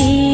see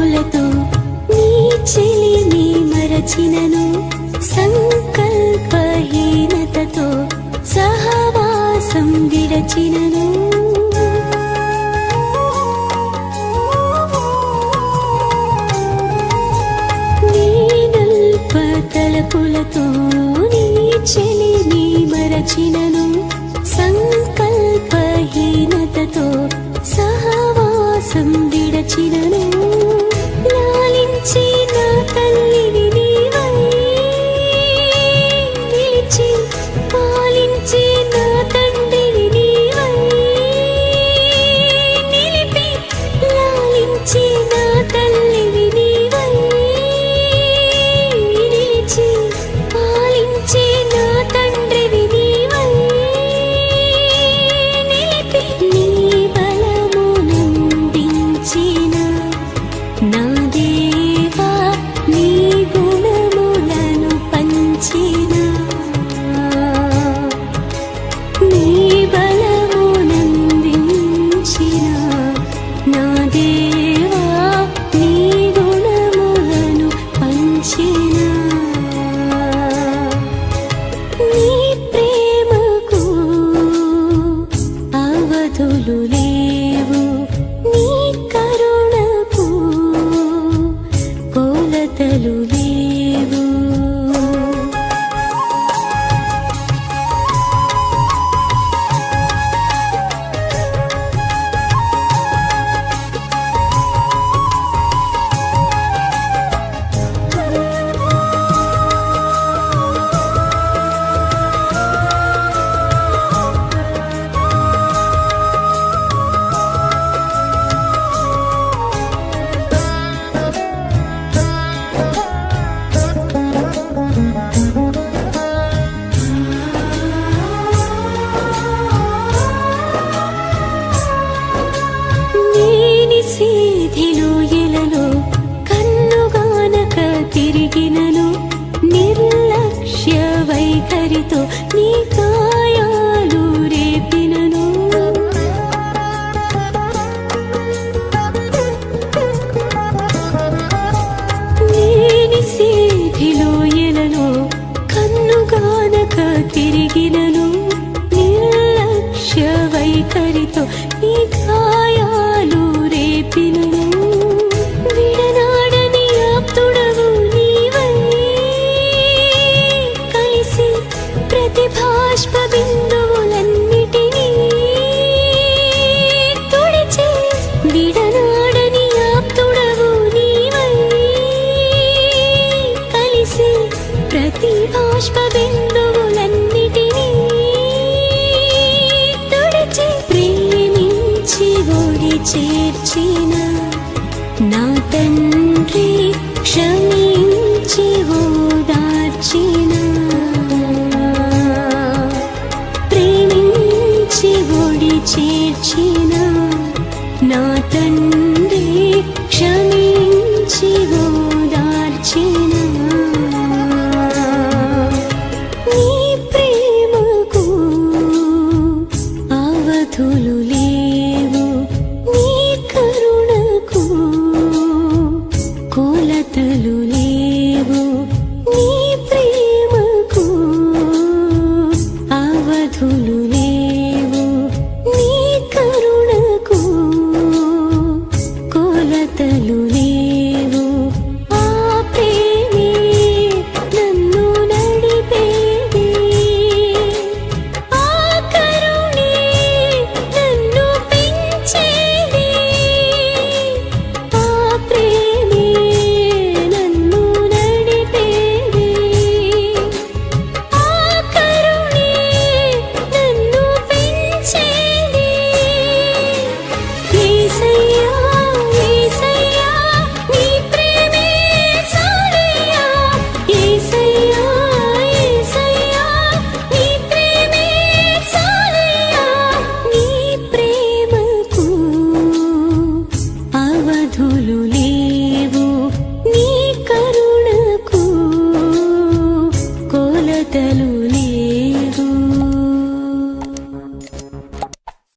తలపులతో నీ చెలిని మరచినను సంకల్పహీనతతో సహవాసం విడచినను తలపులతో నీ చెలిని మరచినను సంకల్పహీనతతో సహవాసం విడచినను అవధులు వైఖరితో నీ కాయాలు రేపినను. నేని సేధిలో ఎలలో కన్నుగానక తిరిగినను ప్రతి బాష్ప బిందువులన్నిటినీ తుడిచి ప్రేమించి ఓడి చేర్చిన నా తండ్రి క్షమించి ఓదార్చిన. ప్రేమించి ఓడి చేర్చిన నా తండ్రి క్షమించి మాటలు